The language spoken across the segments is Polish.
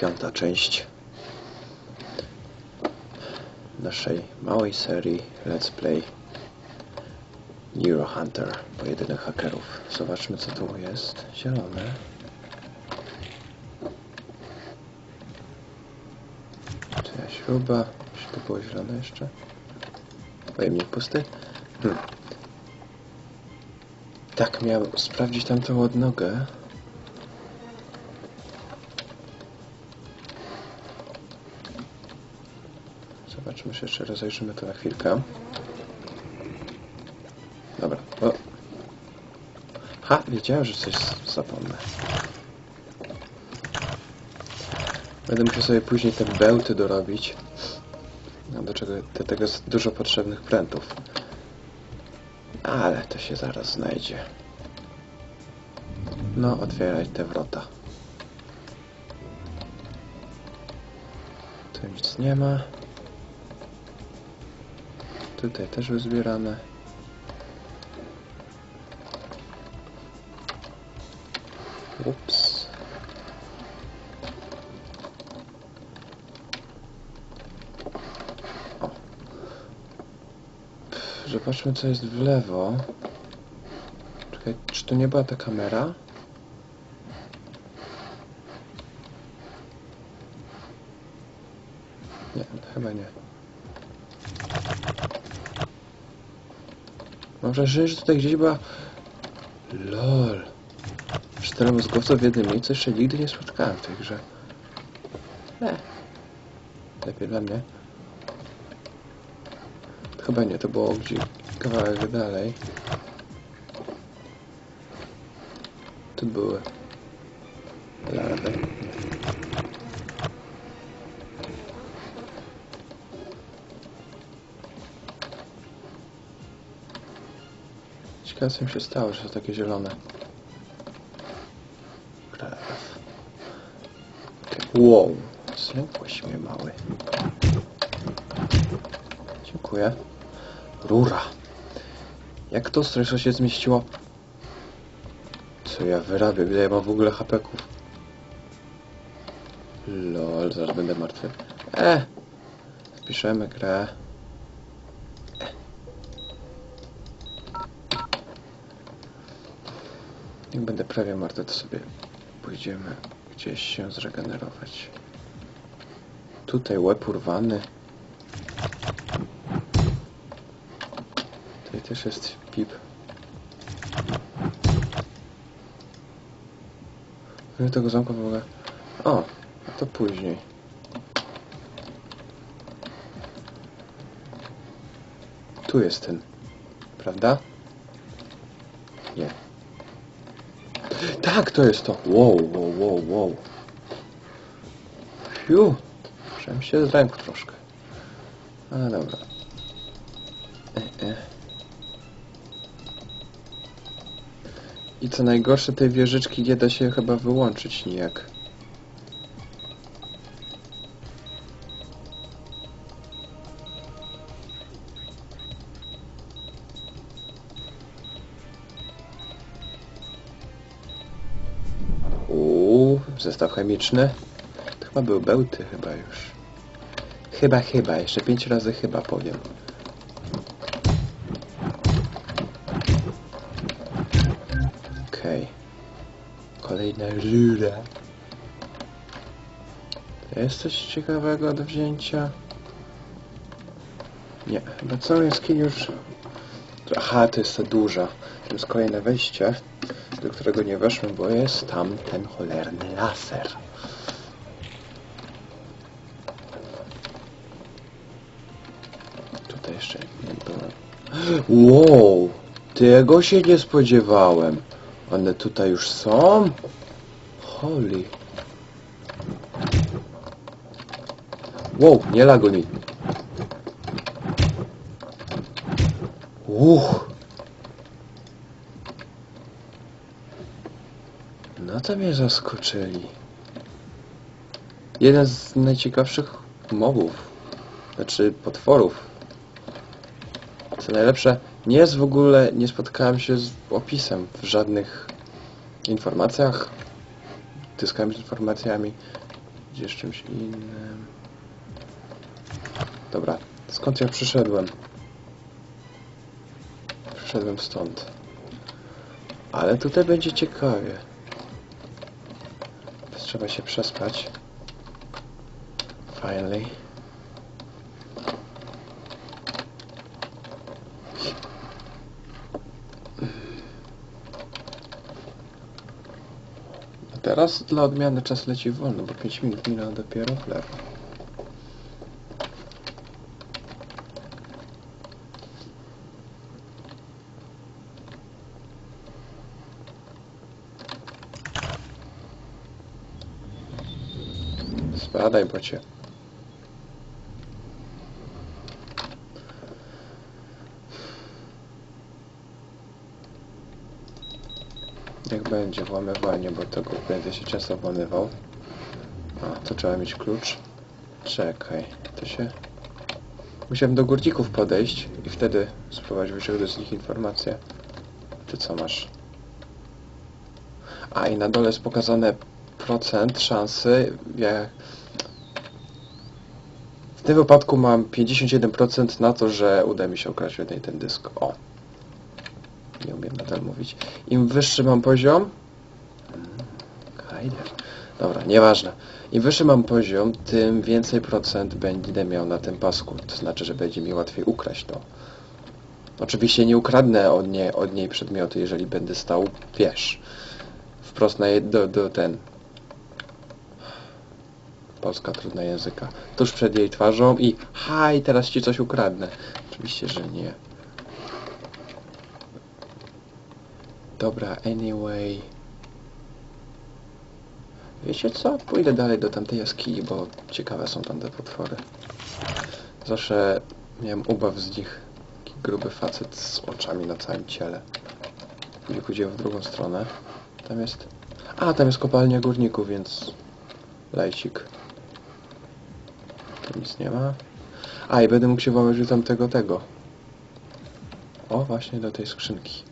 piąta część naszej małej serii Let's Play Nero Hunter, pojedynek hakerów. Zobaczmy co tu jest. Zielone. Czy ja śruba? Czy to było zielone jeszcze? Pojemnik pusty? Hmm. Tak, miałem sprawdzić tamtą odnogę. Zobaczmy się jeszcze, rozejrzymy to na chwilkę. Dobra. O. Ha, wiedziałem, że coś zapomnę. Będę musiał sobie później te bełty dorobić. No do czego do tego jest dużo potrzebnych prętów. Ale to się zaraz znajdzie. No, otwieraj te wrota. Tu nic nie ma. Tutaj też uzbierane. Ups. Zobaczmy co jest w lewo. Czekaj, czy to nie była ta kamera? Nie, chyba nie. Mam wrażenie, że tutaj gdzieś była... LOL. Czteromózgowców w jednym miejscu jeszcze nigdy nie spotkałem w tej grze. Nie. Lepiej dla mnie. Chyba nie, to było gdzieś kawałek dalej. Tu były. Larwy. Mi się stało, że to takie zielone. Krew. Wow, zlękłeś mnie mały. Dziękuję. Rura. Jak to streszo się zmieściło? Co ja wyrabiam? Ile ja mam w ogóle hapeków? Lol, zaraz będę martwy. E! Wpiszemy grę. Jak będę prawie martwy, to sobie pójdziemy gdzieś się zregenerować. Tutaj łeb urwany. Tutaj też jest pip. No tego zamku w ogóle... O, to później. Tu jest ten. Prawda? Tak, to jest to. Wow, wow, wow, wow. Fiu. Przem się z troszkę. Ale dobra. E, e. I co najgorsze, tej wieżyczki nie da się chyba wyłączyć nijak. Zestaw chemiczny. To chyba były bełty chyba już. Chyba, chyba. Jeszcze pięć razy chyba powiem. Okej. Kolejna rura. To jest coś ciekawego do wzięcia? Nie, chyba całą jaskinię już... Aha, to jest ta duża. To jest kolejne wejście, do którego nie weszłem, bo jest tam ten cholerny laser. Tutaj jeszcze nie było. Wow! Tego się nie spodziewałem. One tutaj już są? Holy. Wow, nie lago mi. Uch. No to mnie zaskoczyli. Jeden z najciekawszych mobów. Znaczy potworów. Co najlepsze, nie jest w ogóle, nie spotkałem się z opisem w żadnych informacjach. Tyskałem z informacjami. Gdzieś czymś innym. Dobra, skąd ja przyszedłem? Przyszedłem stąd. Ale tutaj będzie ciekawie. Trzeba się przespać. Finally. Teraz dla odmiany czas leci wolno, bo 5 minut minęło dopiero w lewo. Spadaj, bocie. Jak będzie włamywanie, bo tego będę się często włamywał. A, to trzeba mieć klucz. Czekaj, to się... Musiałem do górników podejść i wtedy spróbować wyciągnąć z nich informacje. Ty co masz? A, i na dole jest pokazane procent szansy, jak... W tym wypadku mam 51% na to, że uda mi się okraść jeden ten dysk. O! Nie umiem nadal mówić. Im wyższy mam poziom... Kajder. Dobra, nieważne. Im wyższy mam poziom, tym więcej procent będę miał na tym pasku. To znaczy, że będzie mi łatwiej ukraść to. Oczywiście nie ukradnę od niej, od niej przedmiotu, jeżeli będę stał, wiesz, wprost na do, do ten... Polska trudna języka. Tuż przed jej twarzą i haj, teraz ci coś ukradnę. Oczywiście, że nie. Dobra, anyway. Wiecie co? Pójdę dalej do tamtej jaskini, bo ciekawe są tam te potwory. Zawsze miałem ubaw z nich. Taki gruby facet z oczami na całym ciele. Później pójdziemy w drugą stronę. Tam jest... A, tam jest kopalnia górników, więc... Lajcik. Tu nic nie ma. A, i będę mógł się włamać do tamtego tego. O, właśnie do tej skrzynki.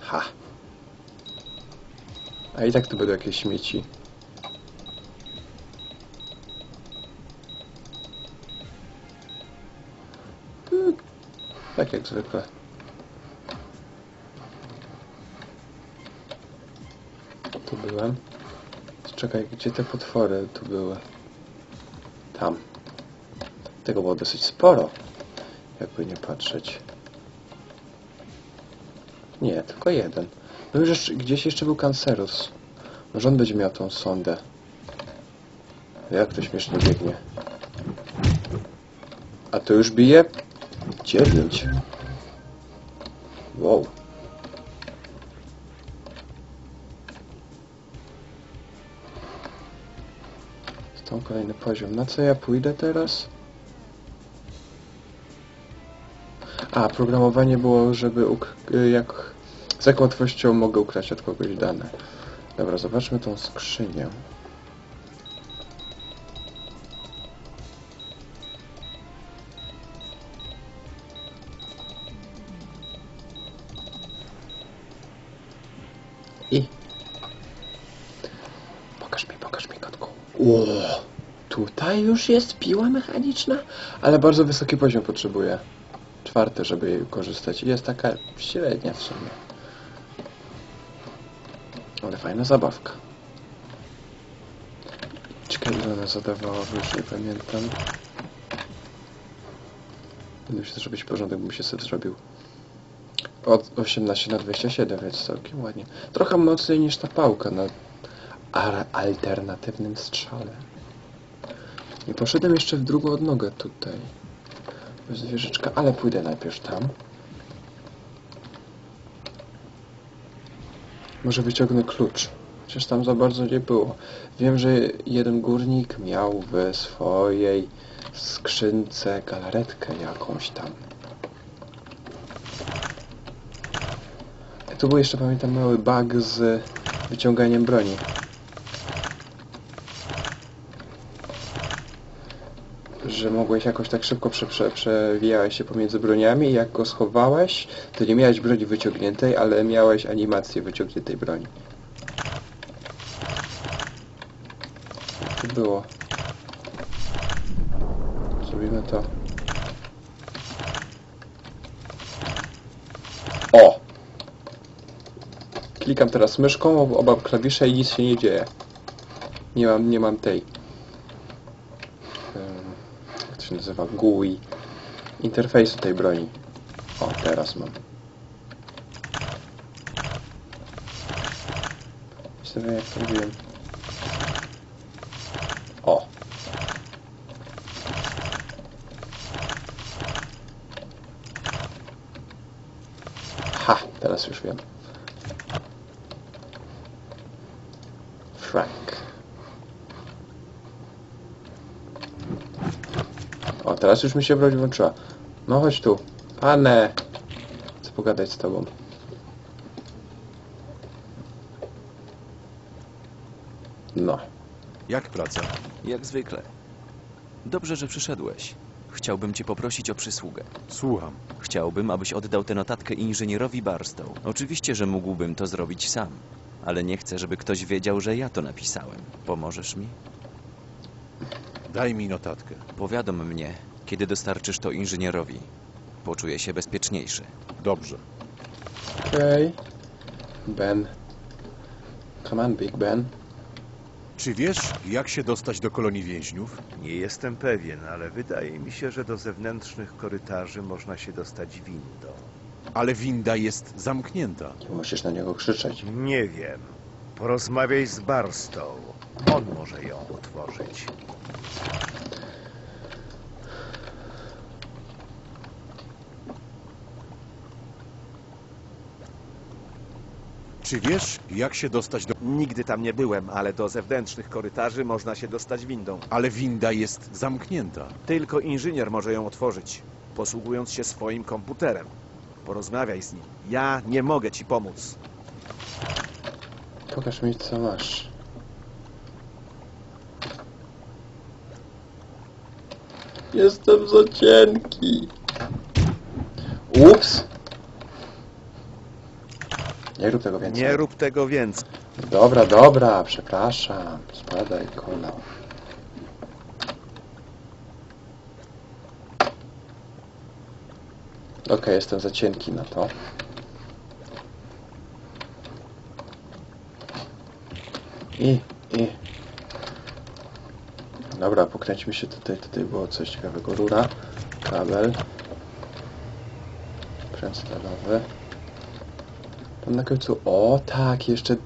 Ha! A i tak tu będą jakieś śmieci. Tak jak zwykle. Tu byłem. Czekaj, gdzie te potwory tu były? Tam. Tego było dosyć sporo. Jakby nie patrzeć. Nie, tylko jeden. No już jeszcze, gdzieś jeszcze był Cancerus. Może on będzie miał tą sondę. Jak to śmiesznie biegnie. A to już bije? Dziewięć. Wow. Kolejny poziom. Na co ja pójdę teraz? A, programowanie było, żeby y, jak z jaką łatwością mogę ukraść od kogoś dane. Dobra, zobaczmy tą skrzynię. I... Pokaż mi, pokaż mi, kotku. Ło, tutaj już jest piła mechaniczna, ale bardzo wysoki poziom potrzebuję. Czwarty, żeby jej korzystać. Jest taka średnia w sumie. Ale fajna zabawka. Ciekawe ile ona zadawała, bo już nie pamiętam. Będę się zrobić porządek, bym się sobie zrobił. Od 18 na 27, więc całkiem ładnie. Trochę mocniej niż ta pałka na alternatywnym strzale. Nie poszedłem jeszcze w drugą odnogę tutaj. Jest wieżyczka, ale pójdę najpierw tam. Może wyciągnę klucz. Chociaż tam za bardzo nie było. Wiem, że jeden górnik miał w swojej skrzynce galaretkę jakąś tam. Tu był jeszcze, pamiętam, mały bug z wyciąganiem broni. Że mogłeś jakoś tak szybko prze, prze, przewijałeś się pomiędzy broniami i jak go schowałeś, to nie miałeś broni wyciągniętej, ale miałeś animację wyciągniętej broni. tu było. Zrobimy to. O! Klikam teraz myszką, ob- oba klawisze i nic się nie dzieje. Nie mam, nie mam tej. Się nazywa? GUI. Interfejsu tej broni. O, teraz mam. Sobie jak to. O! Ha! Teraz już wiem. O, teraz już mi się broń włączyła. No chodź tu. Anne! Chcę pogadać z tobą. No. Jak praca? Jak zwykle. Dobrze, że przyszedłeś. Chciałbym cię poprosić o przysługę. Słucham. Chciałbym, abyś oddał tę notatkę inżynierowi Barstow. Oczywiście, że mógłbym to zrobić sam, ale nie chcę, żeby ktoś wiedział, że ja to napisałem. Pomożesz mi? Daj mi notatkę. Powiadom mnie, kiedy dostarczysz to inżynierowi. Poczuję się bezpieczniejszy. Dobrze. Okej. Ben. Come on, Big Ben. Czy wiesz, jak się dostać do kolonii więźniów? Nie jestem pewien, ale wydaje mi się, że do zewnętrznych korytarzy można się dostać windą. Ale winda jest zamknięta. Nie musisz na niego krzyczeć. Nie wiem. Porozmawiaj z Barstow. On może ją otworzyć. Czy wiesz, jak się dostać do... Nigdy tam nie byłem, ale do zewnętrznych korytarzy można się dostać windą. Ale winda jest zamknięta. Tylko inżynier może ją otworzyć, posługując się swoim komputerem. Porozmawiaj z nim. Ja nie mogę ci pomóc. Pokaż mi, co masz. Jestem za cienki. Ups. Nie rób tego więcej. Nie rób tego więcej. Dobra, dobra, przepraszam. Spadaj, kola. Okej, jestem za cienki na to. I. Dobra, pokręćmy się tutaj. Tutaj było coś ciekawego. Rura, kabel. Pręt stalowy. Tam na końcu... O, tak, jeszcze...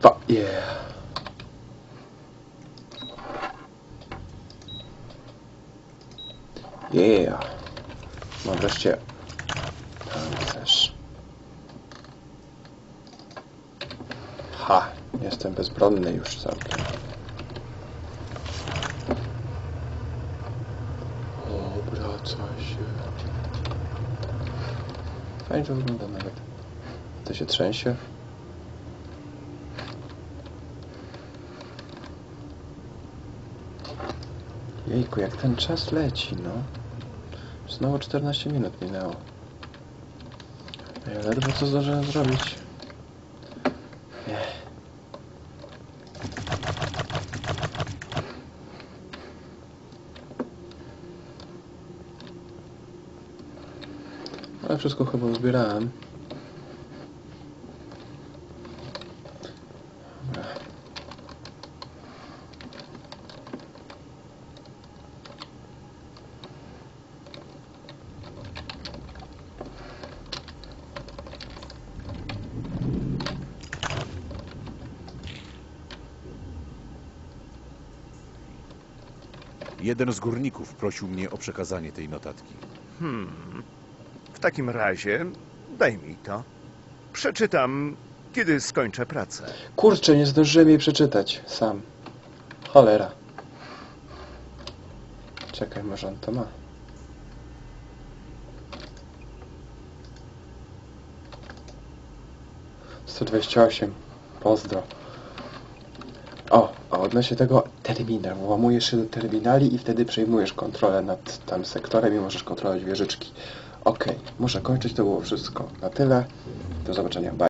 Fa... Yeah. Yeah. Mam wreszcie... Pancerz. Ha! Jestem bezbronny już całkiem. Fajnie to wygląda nawet. To się trzęsie. Jejku, jak ten czas leci, no. Znowu 14 minut minęło. Ja ledwo co zdążyłem zrobić. Nie. Ale wszystko chyba uzbierałem. Dobra. Jeden z górników prosił mnie o przekazanie tej notatki. Hmm. Takim razie daj mi to. Przeczytam, kiedy skończę pracę. Kurczę, nie zdążyłem jej przeczytać sam. Cholera. Czekaj, może on to ma. Sto dwadzieścia osiem. Pozdro. O, a odnośnie tego terminal. Włamujesz się do terminali i wtedy przejmujesz kontrolę nad tam sektorem i możesz kontrolować wieżyczki. Okej, muszę kończyć. To było wszystko na tyle. Do zobaczenia. Bye.